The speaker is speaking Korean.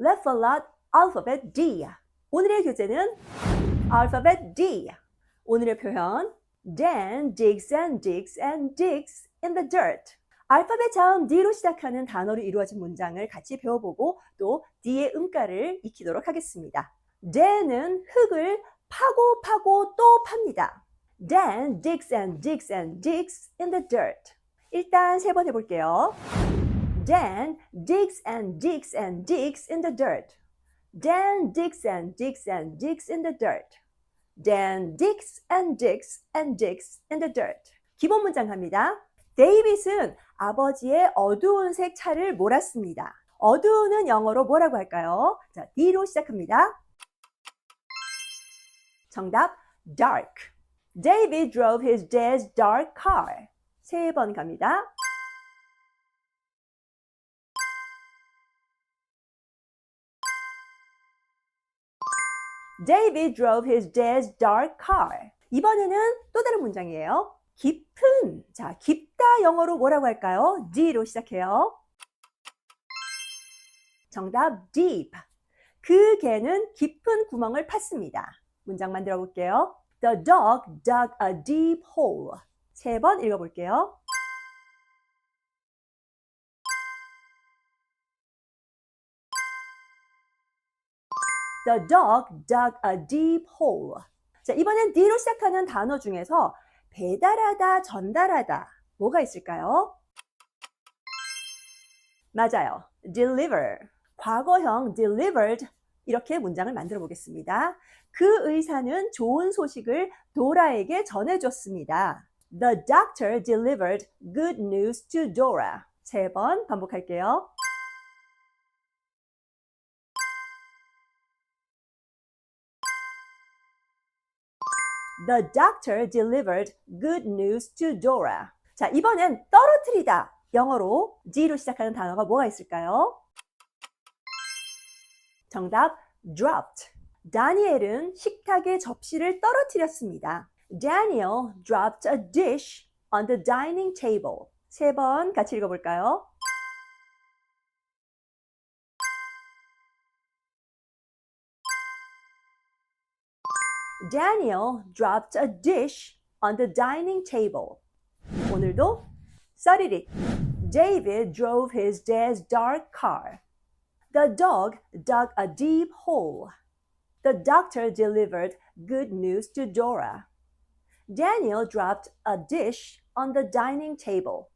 lot alphabet D. 오늘의 교재는 alphabet D. 오늘의 표현 Dan digs and digs and digs in the dirt. 알파벳 자음 D로 시작하는 단어로 이루어진 문장을 같이 배워보고 또 D의 음가를 익히도록 하겠습니다. Dan은 흙을 파고 파고 또 팝니다. Dan digs and digs and digs in the dirt. 일단 세 번 해볼게요. Dan digs and digs and digs in the dirt. Dan digs and digs and digs in the dirt. Dan digs and digs and digs in the dirt. 기본 문장 갑니다. 데이빗은 아버지의 어두운 색 차를 몰았습니다. 어두운은 영어로 뭐라고 할까요? 자, D로 시작합니다. 정답, dark. David drove his dad's dark car. 세 번 갑니다. David drove his dad's dark car. 이번에는 또 다른 문장이에요. 깊은. 자, 깊다 영어로 뭐라고 할까요? D로 시작해요. 정답 deep. 그 개는 깊은 구멍을 팠습니다. 문장 만들어 볼게요. The dog dug a deep hole. 세 번 읽어 볼게요. The dog dug a deep hole. 자, 이번엔 D로 시작하는 단어 중에서 배달하다, 전달하다. 뭐가 있을까요? 맞아요. deliver. 과거형 delivered. 이렇게 문장을 만들어 보겠습니다. 그 의사는 좋은 소식을 도라에게 전해줬습니다. The doctor delivered good news to Dora. 세 번 반복할게요. The doctor delivered good news to Dora. 자, 이번엔 떨어뜨리다. 영어로 G로 시작하는 단어가 뭐가 있을까요? 정답, dropped. 다니엘은 식탁에 접시를 떨어뜨렸습니다. Daniel dropped a dish on the dining table. 세 번 같이 읽어볼까요? Daniel dropped a dish on the dining table. 오늘도 써리릿. David drove his dad's dark car. The dog dug a deep hole. The doctor delivered good news to Dora. Daniel dropped a dish on the dining table.